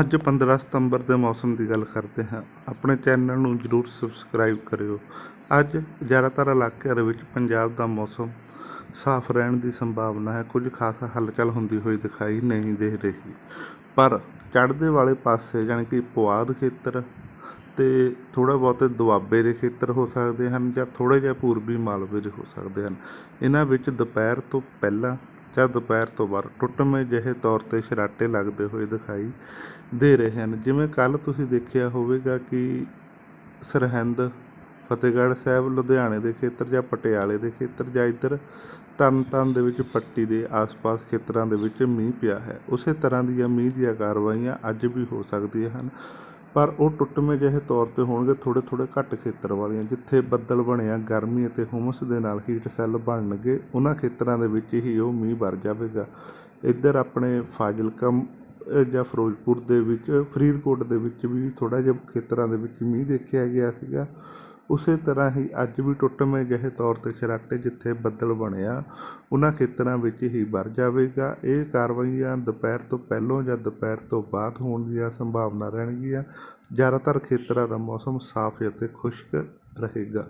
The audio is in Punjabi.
ਅੱਜ 15 ਸਤੰਬਰ ਦੇ ਮੌਸਮ ਦੀ ਗੱਲ ਕਰਦੇ ਹਾਂ। ਆਪਣੇ ਚੈਨਲ ਨੂੰ ਜਰੂਰ ਸਬਸਕ੍ਰਾਈਬ ਕਰਿਓ। ਅੱਜ ਜ਼ਿਆਦਾਤਰ ਇਲਾਕਿਆਂ ਦੇ ਵਿੱਚ ਪੰਜਾਬ ਦਾ ਮੌਸਮ ਸਾਫ਼ ਰਹਿਣ ਦੀ ਸੰਭਾਵਨਾ ਹੈ। ਕੁਝ ਖਾਸ ਹਲਚਲ ਹੁੰਦੀ ਹੋਈ ਦਿਖਾਈ ਨਹੀਂ ਦੇ ਰਹੀ। ਪਰ ਚੜ੍ਹਦੇ ਵਾਲੇ ਪਾਸੇ ਜਾਣੀ ਕਿ ਪੁਆਧ ਖੇਤਰ ਤੇ ਥੋੜਾ ਬਹੁਤੇ ਦੁਆਬੇ ਦੇ ਖੇਤਰ ਹੋ ਸਕਦੇ ਹਨ ਜਾਂ ਥੋੜੇ ਜਿਹਾ ਪੂਰਬੀ ਮਾਲਵੇ ਦੇ ਹੋ ਸਕਦੇ ਹਨ। ਇਹਨਾਂ ਵਿੱਚ ਦੁਪਹਿਰ ਤੋਂ ਪਹਿਲਾਂ ਜਾਂ ਦੁਪਹਿਰ ਤੋਂ ਬਾਅਦ ਟੁੱਟਵੇਂ ਜਿਹੇ ਤੌਰ ਤੇ ਸ਼ਰਾਟੇ ਲੱਗਦੇ ਹੋਏ ਦਿਖਾਈ ਦੇ ਰਹੇ ਹਨ। ਜਿਵੇਂ ਕੱਲ੍ਹ ਤੁਸੀਂ ਦੇਖਿਆ ਹੋਵੇਗਾ ਕਿ ਸਰਹਿੰਦ, ਫਤਿਹਗੜ੍ਹ ਸਾਹਿਬ, ਲੁਧਿਆਣੇ ਦੇ ਖੇਤਰ ਜਾਂ ਪਟਿਆਲੇ ਦੇ ਖੇਤਰ ਜਾਂ ਇੱਧਰ ਤਰਨਤਾਰਨ ਦੇ ਵਿੱਚ ਪੱਟੀ ਦੇ ਆਸ-ਪਾਸ ਖੇਤਰਾਂ ਦੇ ਵਿੱਚ ਮੀਂਹ ਪਿਆ ਹੈ। ਉਸੇ ਤਰ੍ਹਾਂ ਦੀਆਂ ਮੀਂਹ ਦੀਆਂ ਕਾਰਵਾਈਆਂ ਅੱਜ ਵੀ ਹੋ ਸਕਦੀਆਂ ਹਨ। ਪਰ ਉਹ ਟੁੱਟਵੇਂ ਜਿਹੇ ਤੌਰ ਤੇ ਹੋਣਗੇ ਥੋੜੇ ਥੋੜੇ ਘੱਟ ਖੇਤਰ ਵਾਲੀਆਂ, ਜਿੱਥੇ ਬੱਦਲ ਬਣਿਆ, ਗਰਮੀ ਅਤੇ ਹੁਮਸ ਦੇ ਨਾਲ ਹੀਟ ਸੈੱਲ ਬਣਨਗੇ, ਉਹਨਾਂ ਖੇਤਰਾਂ ਦੇ ਵਿੱਚ ਹੀ ਉਹ ਮੀਂਹ ਵਰ ਜਾਵੇਗਾ। ਇੱਧਰ ਆਪਣੇ ਫਾਜ਼ਿਲਕਾ ਜਾਂ ਫਿਰੋਜ਼ਪੁਰ ਦੇ ਵਿੱਚ, ਫਰੀਦਕੋਟ ਦੇ ਵਿੱਚ ਵੀ ਥੋੜਾ ਜਿਹਾ ਖੇਤਰਾਂ ਦੇ ਵਿੱਚ ਮੀਂਹ ਦੇਖਿਆ ਗਿਆ ਸੀਗਾ। ਉਸੇ ਤਰ੍ਹਾਂ ਹੀ ਅੱਜ ਵੀ ਟੁੱਟਵੇਂ ਜਿਹੇ ਤੌਰ ਤੇ ਸਰਾਟੇ ਜਿੱਥੇ ਬੱਦਲ ਬਣਿਆ ਉਹਨਾਂ ਖੇਤਰਾਂ ਵਿੱਚ ਹੀ ਵਰ ਜਾਵੇਗਾ। ਇਹ ਕਾਰਵਾਈਆਂ ਦੁਪਹਿਰ ਤੋਂ ਪਹਿਲਾਂ ਜਾਂ ਦੁਪਹਿਰ ਤੋਂ ਬਾਅਦ ਹੋਣ ਦੀਆਂ ਸੰਭਾਵਨਾ ਰਹਿਣਗੀਆਂ। ਜ਼ਿਆਦਾਤਰ ਖੇਤਰਾਂ ਦਾ ਮੌਸਮ ਸਾਫ਼ ਅਤੇ ਖੁਸ਼ਕ ਰਹੇਗਾ।